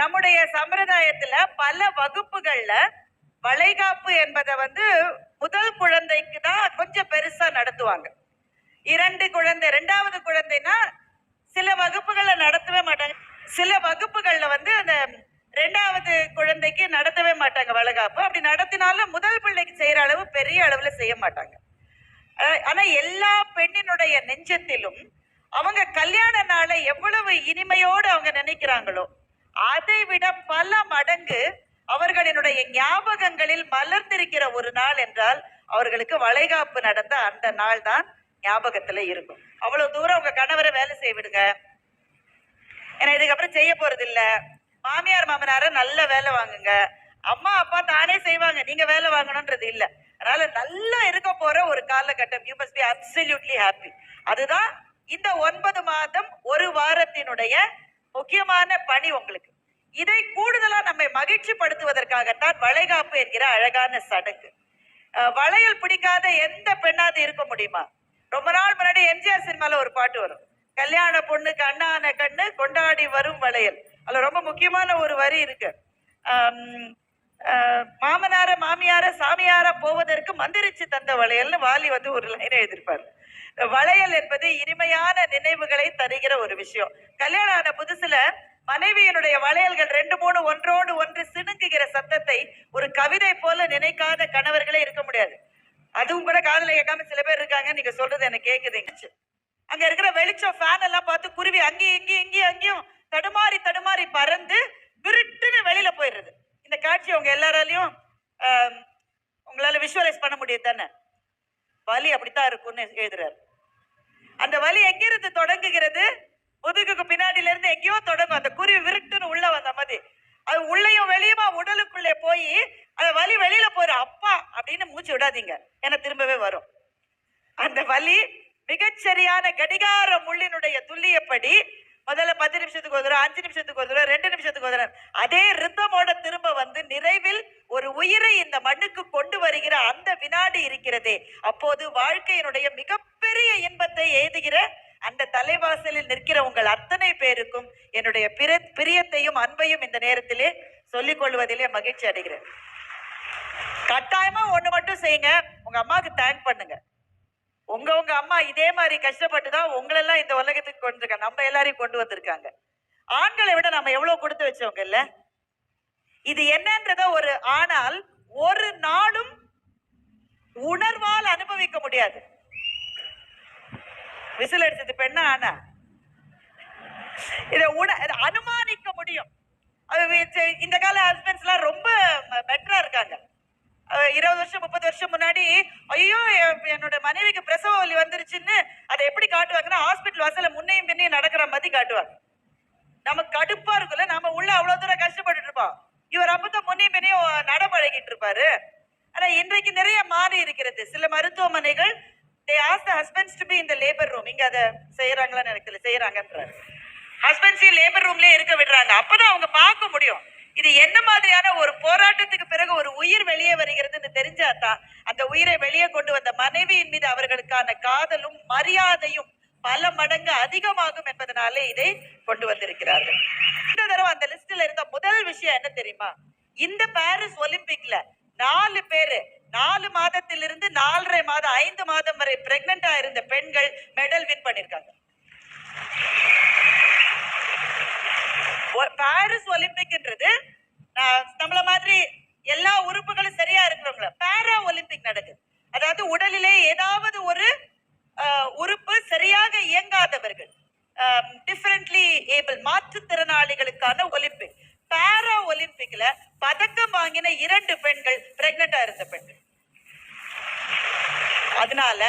நம்முடைய சம்பிரதாயத்துல பல வகுப்புகள்ல வளைகாப்பு என்பதை வந்து முதல் குழந்தைக்கு தான் கொஞ்சம் பெருசா நடத்துவாங்க. இரண்டு குழந்தை ரெண்டாவது குழந்தைனா சில வகுப்புகளை நடத்தவே மாட்டாங்க. சில வகுப்புகள்ல வந்து அந்த ரெண்டாவது குழந்தைக்கு நடத்தவே மாட்டாங்க வளைகாப்பு. அப்படி நடத்தினாலும் முதல் பிள்ளைக்கு செய்யற அளவு பெரிய அளவுல செய்ய மாட்டாங்க. ஆனா எல்லா பெண்ணினுடைய நெஞ்சத்திலும் அவங்க கல்யாண நாளை எவ்வளவு இனிமையோடு அவங்க நினைக்கிறாங்களோ அதை விட பல மடங்கு அவர்களினுடைய ஞாபகங்களில் மலர்ந்திருக்கிற ஒரு நாள் என்றால் அவர்களுக்கு வளைகாப்பு நடந்த அந்த நாள் தான் ஞாபகத்துல இருக்கும். அவ்வளவு தூரம் உங்க கணவரை வேலை செய்ய விடுங்க. ஏன்னா இதுக்கப்புறம் செய்ய போறது இல்ல. மாமியார் மாமனார நல்ல வேலை வாங்குங்க. அம்மா அப்பா தானே செய்வாங்க. நீங்க வேலை வாங்கணும்ன்றது இல்ல. அதனால நல்லா இருக்க போற ஒரு காலகட்டம். You must be absolutely happy அதுதான் இந்த ஒன்பது மாதம் ஒரு வாரத்தினுடைய முக்கியமான பணி உங்களுக்கு. இதை கூடுதலா நம்மை மகிழ்ச்சி படுத்துவதற்காகத்தான் வளைகாப்பு என்கிற அழகான சடங்கு. வளையல் பிடிக்காத எந்த பெண்ணாவது இருக்க முடியுமா? ரொம்ப நாள் முன்னாடி எம்ஜிஆர் சினிமால ஒரு பாட்டு வரும். கல்யாண பொண்ணுக்கு அண்ணான கண்ணு கொண்டாடி வரும் வளையல். அதுல ரொம்ப முக்கியமான ஒரு வரி இருக்கு. மாமனார மாமியார சாமியார போவதற்கு மந்திரிச்சு தந்த வளையல்னு வாலி வந்து ஒரு லைனை எழுதியிருப்பார். வளையல் என்பது இனிமையான நினைவுகளை தருகிற ஒரு விஷயம். கல்யாணம் ஆன புதுசுல மனைவியினுடைய வளையல்கள் ரெண்டு மூணு ஒன்றோடு ஒன்று சிணுங்குகிற சத்தத்தை ஒரு கவிதை போல நினைக்காத கணவர்களே இருக்க முடியாது. அதுவும் கூட காதல கேட்காம சில பேர் இருக்காங்க. நீங்க சொல்றது எனக்கு கேக்குதுங்க அங்க இருக்கிற வெளிச்சம் ஃபேன் எல்லாம் பார்த்து குருவி அங்கேயும் இங்கேயும் இங்கேயும் அங்கேயும் தடுமாறி தடுமாறி பறந்து விருட்டுன்னு வெளியில போயிடுறது. இந்த காட்சி உங்க எல்லாராலையும் உங்களால விஷுவலைஸ் பண்ண முடியுது தானே வலி அப்படித்தான் இருக்கும்னு எழுதுறாரு. அந்த வலி எங்கிருந்து தொடங்குகிறது? முதுகுக்கு பின்னாடில இருந்து எங்கேயோ தொடங்கும். அந்த குருவி விருட்டுன்னு உள்ள வந்த மாதிரி. அது உள்ளயும் வெளியுமா உடலுக்குள்ளே போய் அந்த வலி வெளியில போற அப்பா அப்படின்னு மூச்சு விடாதீங்க. ஏன்னா திரும்பவே வரும். அந்த வலி மிகச்சரியான கடிகார முள்ளினுடைய துல்லியப்படி முதல்ல பத்து நிமிஷத்துக்கு ஒரு தடவை அஞ்சு நிமிஷத்துக்கு ஒரு தடவை ரெண்டு நிமிஷத்துக்கு ஒரு தடவை அதே ரித்தமோட திரும்ப வந்து நிறைவில் ஒரு உயிரை இந்த மண்ணுக்கு கொண்டு வருகிற அந்த வினாடி இருக்கிறதே. அப்போது வாழ்க்கையினுடைய மிக பெரிய இன்பத்தை எய்துகிற அந்த தலைவாசலில் நிற்கிற உங்கள் அத்தனை பேருக்கும் என்னுடைய பிர பிரியத்தையும் அன்பையும் இந்த நேரத்திலே சொல்லிக் கொள்வதிலே மகிழ்ச்சி அடைகிறேன். கட்டாயமா ஒண்ணு மட்டும் செய்யுங்க. உங்க அம்மாவுக்கு தேங்க் பண்ணுங்க. உங்க உங்க அம்மா இதே மாதிரி கஷ்டப்பட்டு தான் உங்களெல்லாம் இந்த உலகத்துக்கு கொண்டு இருக்காங்க நம்ம எல்லாரையும் கொண்டு வந்திருக்காங்க. ஆண்களை விட நம்ம எவ்வளவு கொடுத்து வச்சவங்க இல்ல? இது என்னன்றத ஒரு ஆனால் ஒரு நாளும் உணர்வால் அனுபவிக்க முடியாது. விசில் அடிச்சது பெண்ணா ஆனா? இதை உண அனுமானிக்க முடியும். அது இந்த கால ஹஸ்பண்ட்ஸ் எல்லாம் ரொம்ப பெட்டரா இருக்காங்க. இருபது வருஷம் முப்பது வருஷம் முன்னாடி ஐயோ என்னோட மனைவிக்கு பிரசவ வலி வந்துருச்சுன்னு அதை எப்படி காட்டுவாங்கன்னா ஹாஸ்பிட்டல் வாசல முன்னையும் பின்னையும் நடக்கிற மாதிரி காட்டுவாங்க. நமக்கு கடுப்பா இருக்குல்ல நம்ம உள்ள அவ்வளவு தூரம் கஷ்டப்பட்டு இருப்போம். இவர் அப்பதான் முன்னையும் பின்னையும் நடமழகிட்டு இருப்பாரு. ஆனா இன்றைக்கு நிறைய மாறி இருக்கிறது. சில மருத்துவமனைகள் they ask the husbands to be இந்த லேபர் ரூம் இங்க அதை செய்யறாங்களான்னு எனக்கு தெரியல செய்யறாங்கன்றாரு ஹஸ்பண்ட்ஸையும் லேபர் ரூம்லயே இருக்க விடுறாங்க? அப்பதான் அவங்க பார்க்க முடியும். இது என்ன மாதிரியான ஒரு போராட்டத்துக்கு பிறகு ஒரு உயிர் வெளியே வருகிறதுன்னு தெரிஞ்சாதான் அந்த உயிரை வெளியே கொண்டு வந்த மனைவியின் மீது அவர்களுக்கான காதலும் மரியாதையும் பல மடங்கு அதிகமாகும் என்பதனாலே இதை கொண்டு வந்திருக்கிறார்கள். இந்த தடவை அந்த லிஸ்ட்ல இருந்த முதல் விஷயம் என்ன தெரியுமா? இந்த பாரிஸ் ஒலிம்பிக்ல நாலு பேரு நாலு மாதத்திலிருந்து நாலரை மாதம் ஐந்து மாதம் வரை பிரெக்னண்டா இருந்த பெண்கள் மெடல் வின் பண்ணிருக்காங்க. ஒ- பாரிஸ் ஒலிம்பிக்ன்றது நம்மள மாதிரி எல்லா உறுப்புகளும் சரியா இருக்கிறவங்கள பாரா ஒலிம்பிக் நடக்குது. அதாவது உடலிலே ஏதாவது ஒரு உறுப்பு சரியாக இயங்காதவர்கள் டிஃபரெண்ட்லி ஏபிள் மாற்றுத்திறனாளிகளுக்கான ஒலிம்பிக் பாரா ஒலிம்பிக்ல பதக்கம் வாங்கின இரண்டு பெண்கள் பிரெக்னண்டா இருந்த பெண்கள். அதனால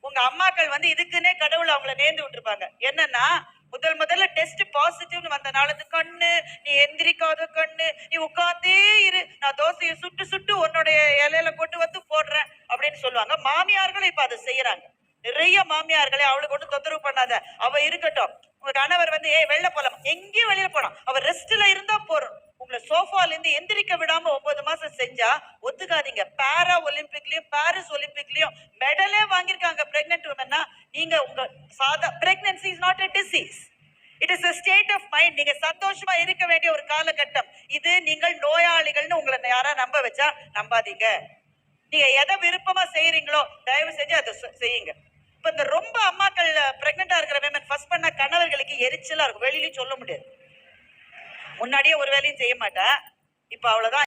உங்க அம்மாக்கள் வந்து இதுக்குன்னே கடவுள் அவங்கள நேர்ந்து விட்டுருப்பாங்க. என்னன்னா முதல் முதல்ல டெஸ்ட் பாசிட்டிவ்னு வந்தனால நாளது கண்ணு நீ எந்திரிக்காத கண்ணு நீ உட்காந்தே இரு. நான் தோசையை சுட்டு சுட்டு உன்னுடைய இலையில கொண்டு வந்து போடுறேன் அப்படின்னு சொல்லுவாங்க. மாமியார்களும் இப்ப அதை செய்யறாங்க. நிறைய மாமியார்களே அவளுக்கு ஒன்றும் தொந்தரவு பண்ணாத. அவ இருக்கட்டும். உங்க கணவர் வந்து ஏ வெளில போலாம்? எங்கேயும் வெளியில போலாம் அவ ரெஸ்ட்ல இருந்தா போறோம். உங்களை சோஃபால இருந்து எந்திரிக்க விடாம ஒன்பது மாசம் செஞ்சா ஒத்துக்காதீங்க. பாரா ஒலிம்பிக்லயும் பாரிஸ் ஒலிம்பிக்லயும் மெடலே வாங்கியிருக்காங்க பிரெக்னென்ட் உமன்னா நீங்க உங்க சாதா pregnancy is not a disease it is a state of mind நீங்க சந்தோஷமா இருக்க வேண்டிய ஒரு காலகட்டம். இது நீங்கள் நோயாளிகள்னு உங்களை யாரா நம்ப வச்சா நம்பாதீங்க. நீங்க எதை விருப்பமா செய்யறீங்களோ தயவு செஞ்சு அதை செய்யுங்க. இப்ப இந்த ரொம்ப அம்மாக்கள் பிரெக்னெண்டா இருக்கிற women ஃபர்ஸ்ட் பண்ண கணவர்களுக்கு எரிச்சலா இருக்கும். வெளியிலயும் சொல்ல முடியாது. முன்னாடியே ஒரு வேலையும் செய்ய மாட்டேன் இப்ப அவ்வளவுதான்.